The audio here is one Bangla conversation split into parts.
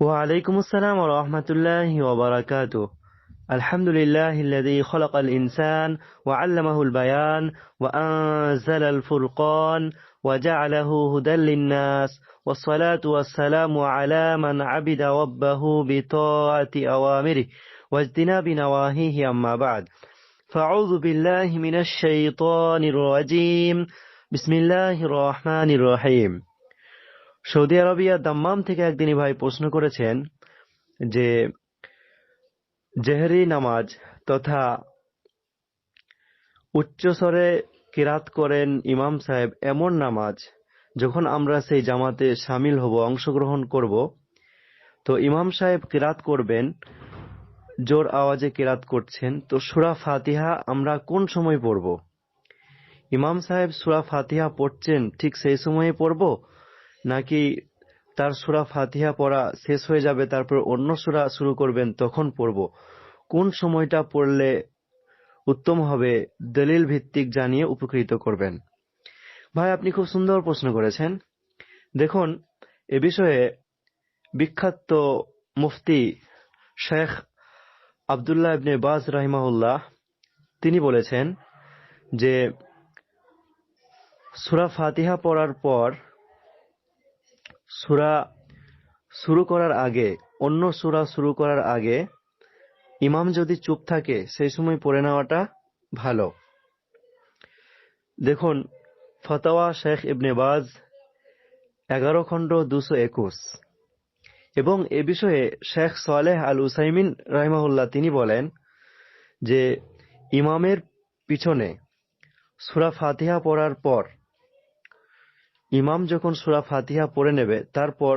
وعليكم السلام ورحمة الله وبركاته. الحمد لله الذي خلق الإنسان وعلمه البيان وأنزل الفرقان وجعله هدى للناس والصلاة والسلام على من عبد ربه بطاعة أوامره واجتناب نواهيه أما بعد. فأعوذ بالله من الشيطان الرجيم. بسم الله الرحمن الرحيم. সৌদি আরবিয়া দাম্মাম থেকে একদিনই ভাই প্রশ্ন করেছেন যে জেহরি নামাজ তথা উচ্চস্বরে কিরাত করেন ইমাম সাহেব এমন নামাজ যখন আমরা সেই জামাতে সামিল হব, অংশগ্রহণ করব, তো ইমাম সাহেব কিরাত করবেন, জোর আওয়াজে কিরাত করছেন। তো সুরা ফাতিহা আমরা কোন সময় পড়ব? ইমাম সাহেব সুরা ফাতিহা পড়ছেন ঠিক সেই সময়ে পড়ব নাকি তার সুরা ফাতিহা পড়া শেষ হয়ে যাবে, তারপর অন্য সুরা শুরু করবেন, তখন পড়ব। কোন সময়টা পড়লে উত্তম হবে, দলিল ভিত্তিক জানিয়ে উপকৃত করবেন? ভাই, আপনি খুব সুন্দর প্রশ্ন করেছেন। দেখুন, এ বিষয়ে বিখ্যাত মুফতি শেখ আবদুল্লাহ ইবনে বাজ রাহিমাহুল্লাহ, তিনি বলেছেন যে সুরা ফাতিহা পড়ার পর সুরা শুরু করার আগে, অন্য সুরা শুরু করার আগে, ইমাম যদি চুপ থাকে, সেই সময় পড়ে নেওয়াটা ভালো। দেখুন ফতাওয়া শেখ ইবনে বাজ এগারো খণ্ড দুশো একুশ। এবং এ বিষয়ে শেখ সালেহ আল উসাইমিন রাহিমাহুল্লাহ তিনি বলেন যে, ইমামের পিছনে সুরা ফাতিহা পড়ার পর ইমাম যখন সুরা ফাতিহা পড়ে নেবে, তারপর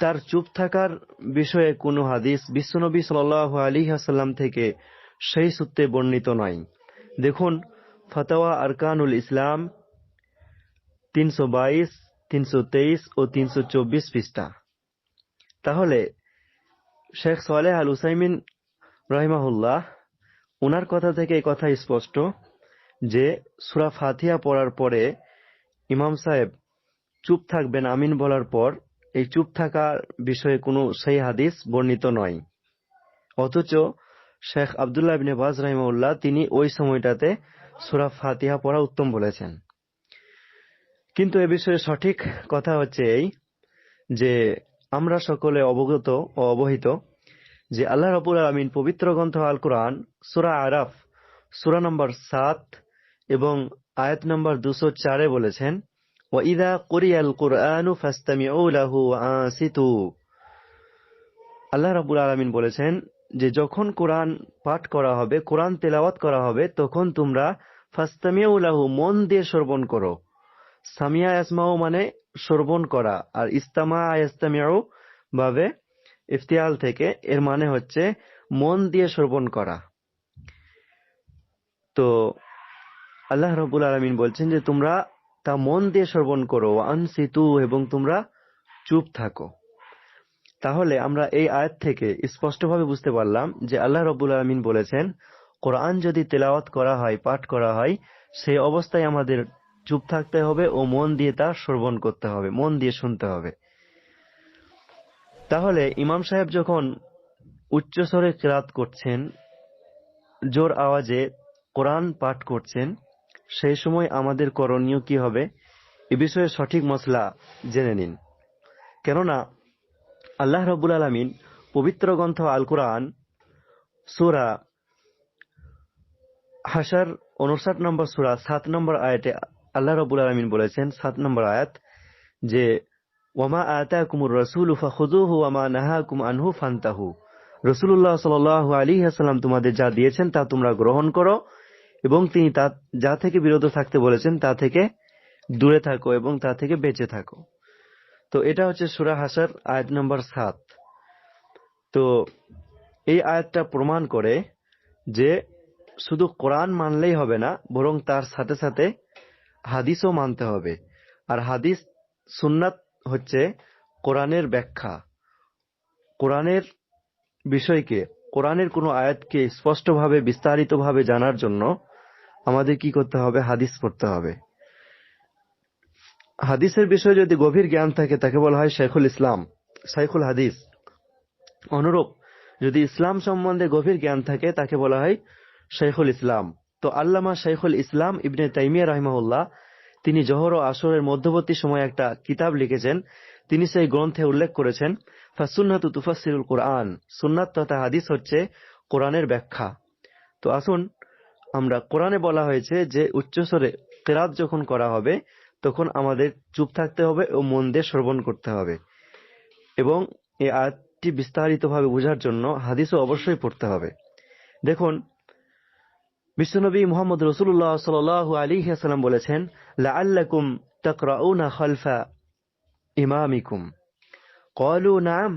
তার চুপ থাকার বিষয়ে কোনো হাদিস বিশ্বনবী সাল আলী আসাল্লাম থেকে সেই সূত্রে বর্ণিত নয় দেখুন, ফতাওয়া আরকানুল ইসলাম তিনশো বাইশ, তিনশো তেইশ ও তিনশো চব্বিশ পৃষ্ঠা। তাহলে, শেখ সালেহ আল হুসাইমিন রহিমাহুল্লাহ ওনার কথা থেকে এই কথা স্পষ্ট যে সুরা ফাতিহা পড়ার পরে ইমাম সাহেব চুপ থাকবেন আমিন বলার পর, এই চুপ থাকার বিষয়ে কোনো সেই হাদিস বর্ণিত নয়। অথচ শেখ আবদুল্লাহ ইবনে বাজ রাহিমউল্লাহ তিনি ওই সময়টাতে সুরা ফাতিহা পড়া উত্তম বলেছেন। কিন্তু এ বিষয়ে সঠিক কথা হচ্ছে এই যে আমরা সকলে অবগত ও অবহিত যে আল্লাহ রবুল আলমিন পবিত্র গ্রন্থ আল কোরআন সুরা আরাফ, সুরা নম্বর সাত এবং আয়াত নম্বর দুশো চারে বলেছেন আল্লাহ রাব্বুল আলামিন বলেছেন যে, যখন কোরআন পাঠ করা হবে, কোরআন তেলাওয়াত করা হবে, তখন তোমরা ফাস্তামিউ লাহু, মন দিয়ে শ্রবণ করো। সামিয়া ইয়াসমাউ মানে শ্রবণ করা, আর ইস্তামা ইয়াস্তামিউ ভাবে ইফতিয়াল থেকে, এর মানে হচ্ছে মন দিয়ে শ্রবণ করা। তো আল্লাহ রবুল আলমিন বলছেন যে, তোমরা তা মন দিয়ে শ্রবণ করো আনসিতু, এবং তোমরা চুপ থাকো। তাহলে আমরা এই আয়াত থেকে স্পষ্টভাবে বুঝতে পারলাম যে, আল্লাহ রবুল আলমিন বলেছেন, কোরআন যদি তেলাওয়াত করা হয়, পাঠ করা হয়, সেই অবস্থায় আমাদের চুপ থাকতে হবে ও মন দিয়ে তা শ্রবণ করতে হবে, মন দিয়ে শুনতে হবে। তাহলে ইমাম সাহেব যখন উচ্চস্বরে ক্রাত করছেন, জোর আওয়াজে কোরআন পাঠ করছেন সেই সময় আমাদের করণীয় কি হবে? এ বিষয়ে সঠিক মশলা জেনে নিন। কেননা, আল্লাহ রবুল আলমিন পবিত্র গ্রন্থ আল কোরআন সুরা হাসার উনষাট নম্বর সুরা, সাত নম্বর আয়াতে আল্লাহ রবুল আলমিন বলেছেন, সাত নম্বর আয়াত, যে, ওয়ামা আয়াতা কুমুর রসুল উফা ফাহুদুহু ওয়ামা নাহাকুম আনহু ফান্তাহু। রসুল্লাহ সাল আলী হাসালাম তোমাদের যা দিয়েছেন তা তোমরা গ্রহণ করো। এবং তিনি তা, যা থেকে বিরত থাকতে বলেছেন, তা থেকে দূরে থাকো এবং তা থেকে বেঁচে থাকো। তো এটা হচ্ছে সুরা হাসার আয়াত নম্বর সাত। তো এই আয়াতটা প্রমাণ করে যে শুধু কোরআন মানলেই হবে না, বরং তার সাথে সাথে হাদিসও মানতে হবে। আর হাদিস সুন্নাত হচ্ছে কোরআনের ব্যাখ্যা। কোরআনের বিষয়কে, কোরআনের কোনো আয়াতকে স্পষ্টভাবে, বিস্তারিতভাবে জানার জন্য আমাদের কি করতে হবে? হাদিস পড়তে হবে। হাদিসের বিষয়ে যদি গভীর জ্ঞান থাকে, তাকে বলা হয় শেখুল ইসলাম। সাইখুল হাদিস। অনুরূপ, যদি ইসলাম সম্বন্ধে গভীর জ্ঞান থাকে, তাকে বলা হয় শেখুল ইসলাম। তো আল্লামা শেখুল ইসলাম ইবনে তাইমিয়া রহিমাহুল্লাহ, তিনি জহর ও আসরের মধ্যবর্তী সময়ে একটা কিতাব লিখেছেন। তিনি সেই গ্রন্থে উল্লেখ করেছেন ফাসুন্নাতু তুফাসিরুল কোরআন। সুন্নাত তথা হাদিস হচ্ছে কোরআনের ব্যাখ্যা। তো আসুন আমরা কোরআনে বলা হয়েছে যে উচ্চস্বরে কেরাত যখন করা হবে তখন আমাদের চুপ থাকতে হবে ও মন দিয়ে শ্রবণ করতে হবে এবং এই আয়াতটি বিস্তারিতভাবে বোঝার জন্য হাদিসও অবশ্যই পড়তে হবে দেখুন বিশ্বনবী মোহাম্মদ রসুল্লাহ সাল আলী সাল্লাম বলেছেন লাআল্লাকুম তাকরাউনা খালফা ইমামিকুম قالوا نعم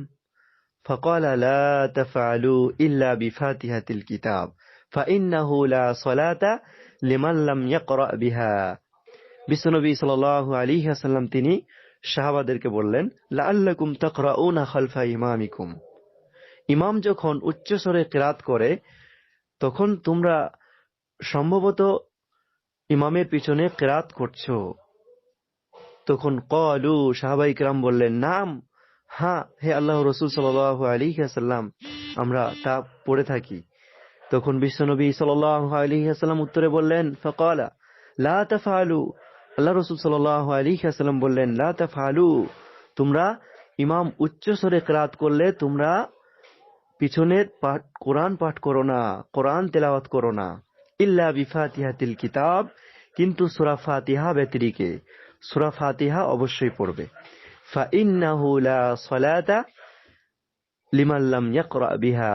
فقال لا تفعلوا إلا بفاتحة الكتاب ফাইন্নাহু লা সলাতা লিমাল্লাম ইয়াকরা বিহা বিশ্বনবী সাল্লাল্লাহু আলাইহি ওয়াসাল্লাম তিনি সাহাবাদেরকে বললেন, লাআল্লাকুম তাকরাউনা খালফা ইমামিকুম। ইমাম যখন উচ্চস্বরে কিরাত করে, তখন তোমরা সম্ভবত ইমামের পিছনে কেরাত করছ। তখন কলু সাহাবাই কিরাম বললেন, নাম হ্যাঁ হে আল্লাহ রসুল সাল আলী সাল্লাম আমরা তা পড়ে থাকি। তখন বিশ্বনবী সাল্লাহ আলী সাল্লাম উত্তরে বললেন ফকালা লা তাফালু আল্লাহ রসুল সাল্লাহ আলী সাল্লাম বললেন লা তাফালু তোমরা ইমাম উচ্চ স্বরে ক্রাত করলে তোমরা পিছনের পাঠ কোরআন পাঠ করো না কোরআন তেলাওয়াত করো না ইল্লা বিফাতিহাতিল কিতাব কিন্তু সুরা ফাতিহা ব্যতিরিকে সুরা ফাতিহা অবশ্যই পড়বে فإنه لا صلاة لمن لم يقرأ بها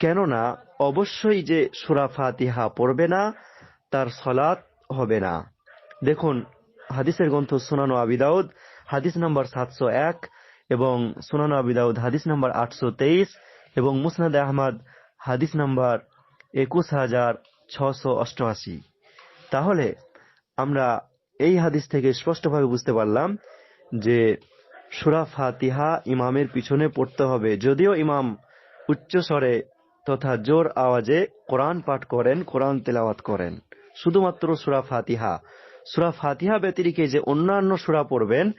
কেননা অবশ্যই যে সুরা ফাতিহা পড়বে না, তার সলাৎ হবে না। দেখুন, হাদিসের গ্রন্থ সুনানো আবিদাউদ হাদিস নম্বর সাতশো এক এবং সোনানো আবিদাউদ হাদিস নম্বর আটশো তেইশ এবং মুসনাদ আহমদ, হাদিস নম্বর একুশ হাজার ছশো অষ্টআশি। তাহলে আমরা এই হাদিস থেকে স্পষ্টভাবে বুঝতে পারলাম যে সুরা ফাতিহা ইমামের পিছনে পড়তে হবে। যদিও ইমাম উচ্চ স্বরে তথা জোর আওয়াজে কোরআন পাঠ করেন, কোরআন তেলাওয়াত করেন। শুধুমাত্র সুরা ফাতিহা। সুরা ফাতিহা ব্যতিরিকে যে অন্যান্য সুরা পড়বেন,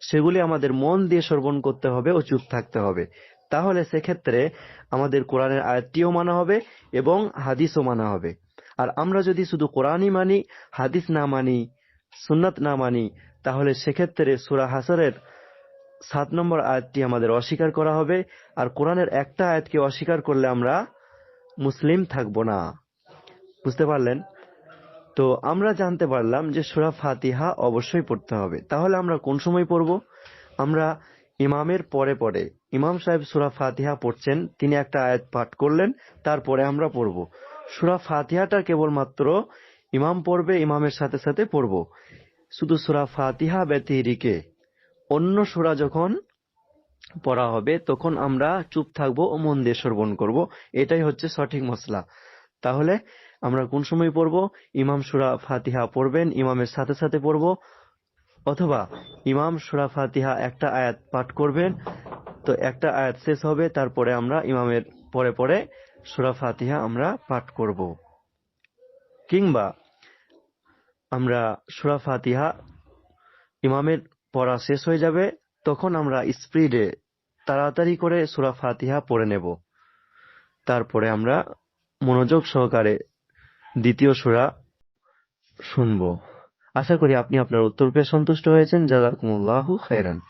সেগুলি আমাদের মন দিয়ে শ্রবণ করতে হবে ও চুপ থাকতে হবে। তাহলে সেক্ষেত্রে আমাদের কোরআনের আয়াতটিও মানা হবে এবং হাদিসও মানা হবে। আর আমরা যদি শুধু কোরআনই মানি, হাদিস না মানি, সুন্নাত না মানি, তাহলে সেক্ষেত্রে সুরা হাসরের সাত নম্বর আয়াতটি আমাদের অস্বীকার করা হবে, আর কোরআনের একটা আয়াতকে অস্বীকার করলে আমরা মুসলিম থাকব না। বুঝতে পারলেন? তো আমরা জানতে পারলাম যে সুরা ফাতিহা অবশ্যই পড়তে হবে। তাহলে আমরা কোন সময় পড়ব? আমরা ইমামের পরে পরে ইমাম সাহেব সুরা ফাতিহা পড়ছেন, তিনি একটা আয়াত পাঠ করলেন, তারপরে আমরা পড়ব। সুরা ফাতিহাটা কেবলমাত্র ইমাম পড়বে, ইমামের সাথে সাথে পড়ব। শুধু সুরা ফাতিহা ব্যতিরিকে। অন্য সুরা যখন পড়া হবে, তখন আমরা চুপ থাকব ও মন দিয়ে শ্রবণ করব। এটাই হচ্ছে সঠিক মশলা তাহলে আমরা কোন সময় পড়ব? ইমাম সুরা ফাতিহা পড়বেন, ইমামের সাথে সাথে পড়ব, অথবা ইমাম সুরা ফাতিহা একটা আয়াত পাঠ করবেন, তো একটা আয়াত শেষ হবে, তারপরে আমরা ইমামের পরে পরে সুরা ফাতিহা আমরা পাঠ করব। কিংবা আমরা সুরা ফাতিহা ইমামের পড়া শেষ হয়ে যাবে, তখন আমরা স্পিডে তাড়াতাড়ি করে সুরা ফাতিহা পড়ে নেব। তারপরে আমরা মনোযোগ সহকারে দ্বিতীয় সুরা শুনব। আশা করি আপনি আপনার উত্তর পেয়ে সন্তুষ্ট হয়েছেন। জাজাকুমুল্লাহু খাইরান